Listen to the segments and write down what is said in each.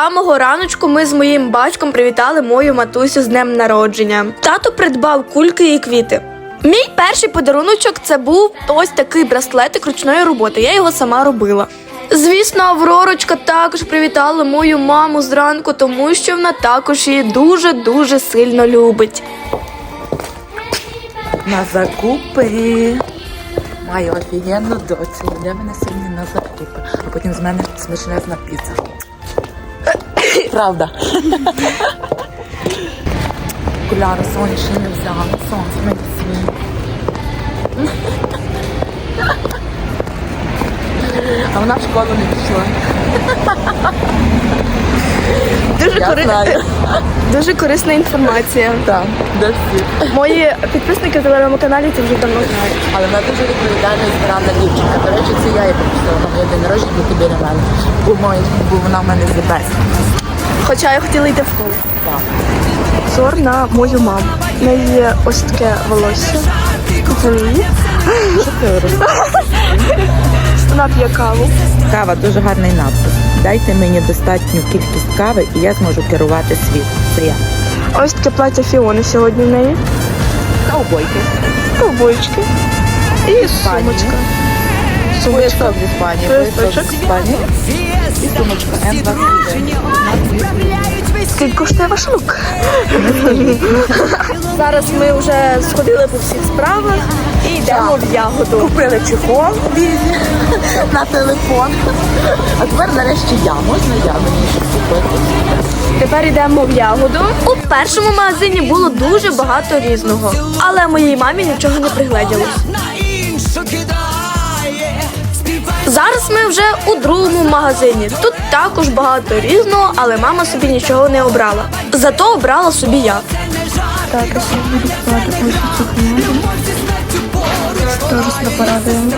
Самого раночку ми з моїм батьком привітали мою матусю з днем народження. Тато придбав кульки і квіти. Мій перший подаруночок це був ось такий браслетик ручної роботи. Я його сама робила. Звісно, Авророчка також привітала мою маму зранку, тому що вона також її дуже дуже сильно любить. На закупи. Маю офігенну доцю. Йде мене сьогодні на закупи. А потім з мене смачнезна піца. Правда. Окуляри сонячні не взяла. Сонце мені свій. А вона в школу не пішла. Дуже, Я кори- знаю. дуже корисна інформація. Так, де всі. Мої підписники в телеграм-каналі це вже давно знають. Але вона дуже відповідальна і збирана дівчинка. До речі, це я її попросила на моє день народження бути біля мене. Бо, вона в мене best. Хоча я хотіла йти в школу. Зор на мою маму. В неї є ось таке волосся. Вона п'є каву. Кава дуже гарний надпис. Дайте мені достатню кількість кави, і я зможу керувати світом. Це я. Ось таке плаття Фіони сьогодні в неї. Ковбойки. Ковбойчики. І сумочка. Сумочка. Поясок з Іспанії. З Іспанії. І сумочка М21. Скільки коштує ваш лук? Зараз ми вже сходили по всіх справах і йдемо в ягоду. Купили чехол на телефон. А тепер нарешті я. Можна я мені купити? Тепер йдемо в ягоду. У першому магазині було дуже багато різного, але моїй мамі нічого не пригледілось. Зараз ми вже у другому магазині. Тут також багато різного, але мама собі нічого не обрала. Зато обрала собі я. Так, а ще буду ось цю книгу. Теж себе порадуємо.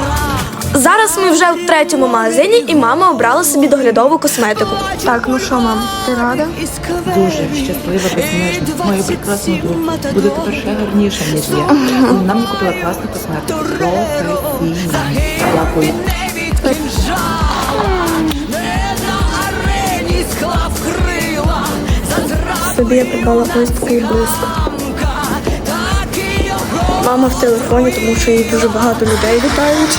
Зараз ми вже в третьому магазині, і мама обрала собі доглядову косметику. Так, ну що, мам, ти рада? Дуже щаслива, безмежна. Моя прекрасна друга буде тепер ще гарніша, ніж я. Вона мені купила класну косметику. Дякую. Собі я придбала ось такий блиск. Мама в телефоні, тому що їй дуже багато людей вітають.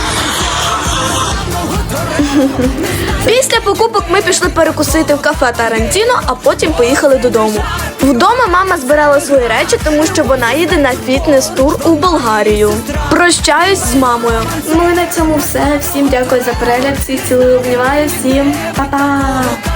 Після покупок ми пішли перекусити в кафе Тарантіно, а потім поїхали додому. Вдома мама збирала свої речі, тому що вона їде на фітнес-тур у Болгарію. Прощаюсь з мамою. Ну і на цьому все. Всім дякую за перегляд. Всіх цілую, обнімаю. Всім па-па!